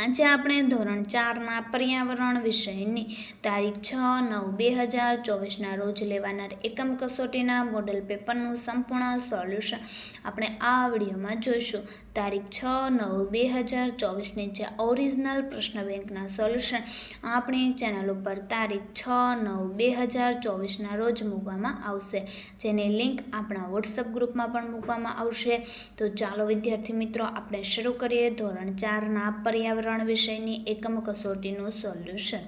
આજે આપણે ધોરણ ચારના પર્યાવરણ વિષયની તારીખ છ નવ બે હજાર ચોવીસના રોજ લેવાનાર એકમ કસોટીના મોડલ પેપરનું સંપૂર્ણ સોલ્યુશન આપણે આ વિડીયોમાં જોઈશું. તારીખ છ નવ બે હજાર ચોવીસની જે ઓરિજિનલ પ્રશ્ન બેંકના સોલ્યુશન આપણી ચેનલ ઉપર તારીખ છ નવ બે હજાર ચોવીસના રોજ મૂકવામાં આવશે. જેની લિંક આપણા વોટ્સઅપ ગ્રુપમાં પણ મૂકવામાં આવશે. તો ચાલો વિદ્યાર્થી મિત્રો, આપણે શરૂ કરીએ ધોરણ ચારના પર્યાવરણ વિષયની એકમ કસોટીનું સોલ્યુશન.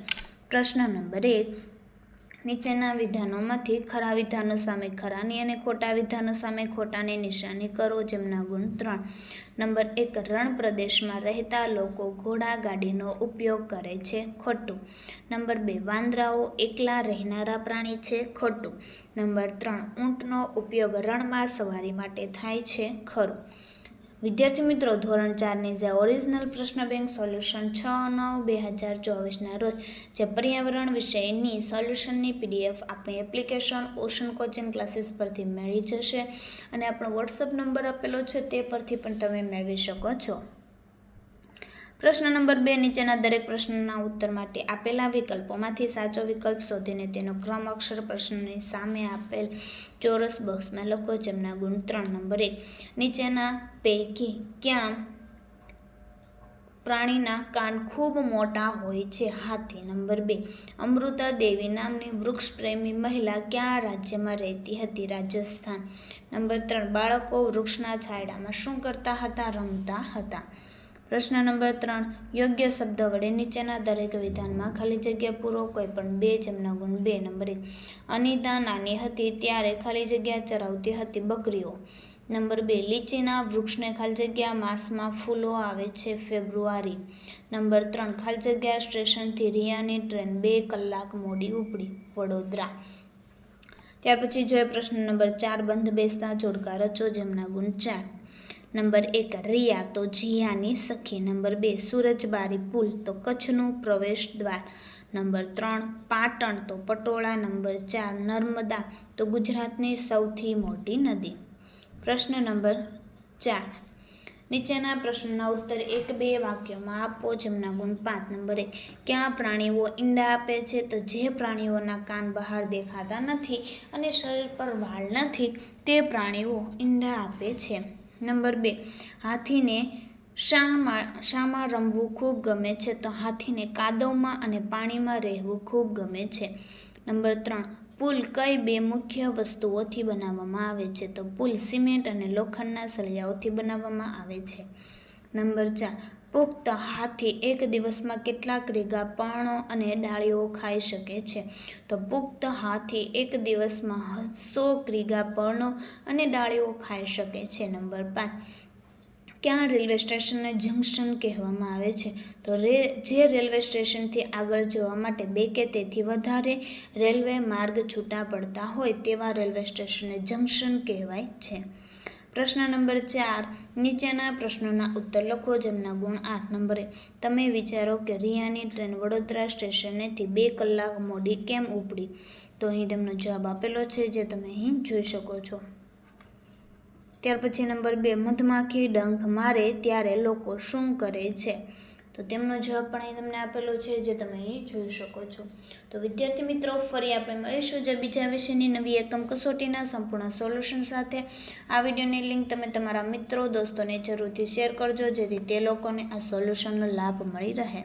પ્રશ્ન નંબર એક. નીચેના વિધાનોમાંથી ખરા વિધાનો સામે ખરાની અને ખોટા વિધાનો સામે ખોટાની નિશાની કરો જેમના ગુણ ત્રણ. નંબર એક. રણ પ્રદેશમાં રહેતા લોકો ઘોડા ગાડીનો ઉપયોગ કરે છે ખોટું. નંબર બે. વાંદરાઓ એકલા રહેનારા પ્રાણી છે ખોટું. નંબર ત્રણ. ઊંટનો ઉપયોગ રણમાં સવારી માટે થાય છે ખરું. વિદ્યાર્થી મિત્રો, ધોરણ ચારની જે ઓરિજિનલ પ્રશ્ન બેંક સોલ્યુશન છ નવ બે હજાર ચોવીસના રોજ જે પર્યાવરણ વિષયની સોલ્યુશનની પીડીએફ આપણી એપ્લિકેશન ઓશન કોચિંગ ક્લાસીસ પરથી મળી જશે અને આપણો વોટ્સઅપ નંબર આપેલો છે તે પરથી પણ તમે મેળવી શકો છો. પ્રશ્ન નંબર બે નીચેના દરેક પ્રશ્નના ઉત્તર માટે આપેલા વિકલ્પોમાંથી સાચો વિકલ્પ શોધીને તેનો ક્રમ અક્ષર પ્રશ્નની સામે આપેલ ચોરસ બોક્સમાં લખો, જેમના ગુણ ત્રણ નંબર એક. નીચેના પૈકી ક્યાં પ્રાણીના કાન ખૂબ મોટા હોય છે? હાથી નંબર બે. અમૃતા દેવી નામની વૃક્ષ પ્રેમી મહિલા ક્યાં રાજ્યમાં રહેતી હતી? રાજસ્થાન. નંબર ત્રણ. બાળકો વૃક્ષના છાંયડામાં શું કરતા હતા? રમતા હતા. પ્રશ્ન નંબર ત્રણ, યોગ્ય શબ્દ વડે નીચેના દરેક વિધાનમાં ખાલી જગ્યા પૂરો કોઈ પણ બે જેમના ગુણ બે નંબર. અનિતા નાની હતી ત્યારે ખાલી જગ્યા ચરાવતી હતી બકરીઓ. નંબર બે, લીચીના વૃક્ષને ખાલી જગ્યા માસમાં ફૂલો આવે છે ફેબ્રુઆરી. નંબર ત્રણ, ખાલી જગ્યા સ્ટેશનથી રિયાની ટ્રેન બે કલાક મોડી ઉપડી, વડોદરા. ત્યાર પછી જોઈએ પ્રશ્ન નંબર ચાર બંધ બેસતા જોડકા રચો જેમના ગુણ ચાર. નંબર એક, રિયા તો જીયાની સખી. નંબર બે, સુરજબારી પુલ તો કચ્છનું પ્રવેશ દ્વાર. નંબર ત્રણ, પાટણ તો પટોળા. નંબર ચાર, નર્મદા તો ગુજરાતની સૌથી મોટી નદી. પ્રશ્ન નંબર ચાર. નીચેના પ્રશ્નના ઉત્તર એક બે વાક્યોમાં આપો, જેમના ગુણ પાંચ. નંબર એક, ક્યાં પ્રાણીઓ ઈંડા આપે છે? તો જે પ્રાણીઓના કાન બહાર દેખાતા નથી અને શરીર પર વાળ નથી, તે પ્રાણીઓ ઈંડા આપે છે. નંબર બે, હાથીને શામાં શામાં રમવું ખૂબ ગમે છે તો હાથીને કાદવમાં અને પાણીમાં રહેવું ખૂબ ગમે છે. નંબર ત્રણ, પુલ કઈ બે મુખ્ય વસ્તુઓથી બનાવવામાં આવે છે તો પુલ સિમેન્ટ અને લોખંડના સળિયાઓથી બનાવવામાં આવે છે. નંબર ચાર. પુખ્ત હાથી એક દિવસમાં કેટલાક રીગા પર્ણો અને ડાળીઓ ખાઈ શકે છે. તો પુખ્ત હાથી એક દિવસમાં સો રીગા પર્ણો અને ડાળીઓ ખાઈ શકે છે. નંબર પાંચ. ક્યાં રેલવે સ્ટેશનને જંકશન કહેવામાં આવે છે? તો રે, જે રેલવે સ્ટેશનથી આગળ જવા માટે બે કે તેથી વધારે રેલવે માર્ગ છૂટા પડતા હોય તેવા રેલવે સ્ટેશનને જંકશન કહેવાય છે. પ્રશ્ન નંબર ચાર, નીચેના પ્રશ્નોના ઉત્તર લખો, જેમના ગુણ આઠ નંબરે. તમે વિચારો કે રિયાની ટ્રેન વડોદરા સ્ટેશનેથી બે કલાક મોડી કેમ ઉપડી? તો અહીં તેમનો જવાબ આપેલો છે, જે તમે અહીં જોઈ શકો છો. ત્યાર પછી નંબર બે, મધમાખી ડંખ મારે ત્યારે લોકો શું કરે છે? તો તેમનો જવાબ પણ અહીં તમને આપેલો છે, જે તમે અહીં જોઈ શકો છો. તો વિદ્યાર્થી મિત્રો, ફરી આપણે મળીશું જે બીજા વિષયની નવી એકમ કસોટીના સંપૂર્ણ સોલ્યુશન સાથે. આ વિડીયોની લિંક તમે તમારા મિત્રો, દોસ્તોને જરૂરથી શેર કરજો, જેથી તે લોકોને આ સોલ્યુશનનો લાભ મળી રહે.